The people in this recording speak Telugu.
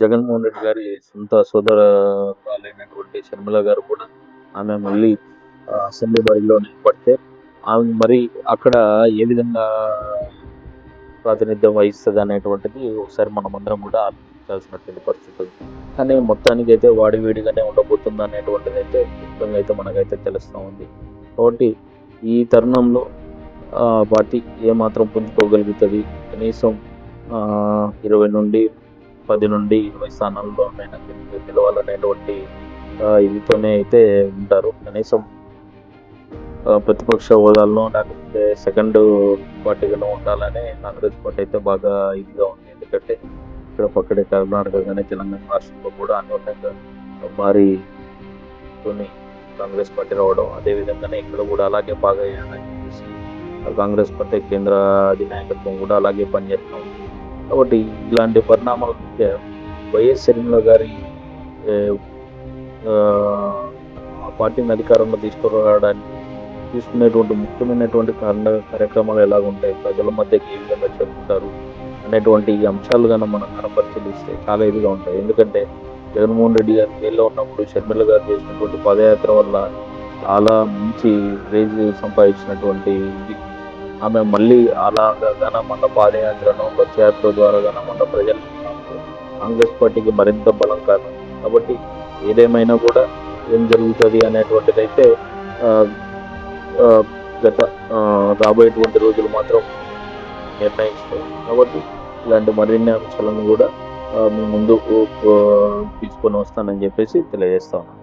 జగన్మోహన్ రెడ్డి గారి సొంత సోదర అయినటువంటి శర్మిల గారు కూడా ఆమె మళ్ళీ అసెంబ్లీ బరిలో నిలబడితే ఆమె మరి అక్కడ ఏ విధంగా ప్రాతినిధ్యం వహిస్తుంది అనేటువంటిది ఒకసారి మనం అందరం కూడా ఆలోచించాల్సినటువంటి పరిస్థితి కానీ మొత్తానికి అయితే వాడి వేడిగానే ఉండబోతుంది అనేటువంటిది అయితే ముఖ్యంగా అయితే మనకైతే తెలుస్తూ ఉంది. కాబట్టి ఈ తరుణంలో పార్టీ ఏమాత్రం పుంజుకోగలుగుతుంది? కనీసం ఇరవై నుండి పది నుండి ఇరవై స్థానాల్లో నిలవాలనేటువంటి ఇదితోనే అయితే ఉంటారు. కనీసం ప్రతిపక్ష హోదాల్లో లేకపోతే సెకండ్ పార్టీగానే ఉండాలని కాంగ్రెస్ పార్టీ అయితే బాగా ఇదిగా ఉంది. ఎందుకంటే ఇక్కడ పక్కనే కర్ణాటక కానీ తెలంగాణ రాష్ట్రంలో కూడా అన్యోన్యంగా భారీ తోని కాంగ్రెస్ పార్టీ రావడం అదే విధంగానే ఇక్కడ కూడా అలాగే బాగా కాంగ్రెస్ పార్టీ కేంద్ర అధినాయకత్వం కూడా అలాగే పనిచేస్తాం. కాబట్టి ఇలాంటి పరిణామాల వైఎస్ షర్మిల గారి పార్టీని అధికారంలో తీసుకురావడానికి తీసుకునేటువంటి ముఖ్యమైనటువంటి కారణ కార్యక్రమాలు ఎలా ఉంటాయి ప్రజల మధ్యకి ఏ విధంగా చెప్తారు అనేటువంటి ఈ అంశాలు కన్నా మనం కనపరిశీలిస్తే చాలా ఇదిగా ఉంటాయి. ఎందుకంటే జగన్మోహన్ రెడ్డి గారు జైల్లో ఉన్నప్పుడు షర్మిల గారు చేసినటువంటి పదయాత్ర వల్ల చాలా మంచి రేజ్ సంపాదించినటువంటి ఆమె మళ్ళీ అలాగా ఘనమండ పాదయాత్రను బస్ ద్వారా ఘనమండ ప్రజలు కాంగ్రెస్ పార్టీకి మరింత బలం కారణం కాబట్టి ఏదేమైనా కూడా ఏం జరుగుతుంది అనేటువంటిది అయితే గత రాబోయేటువంటి రోజులు మాత్రం నిర్ణయిస్తాయి. కాబట్టి ఇలాంటి మరిన్ని అంశాలను కూడా మీ ముందు తీసుకొని వస్తానని చెప్పేసి తెలియజేస్తా ఉన్నాను.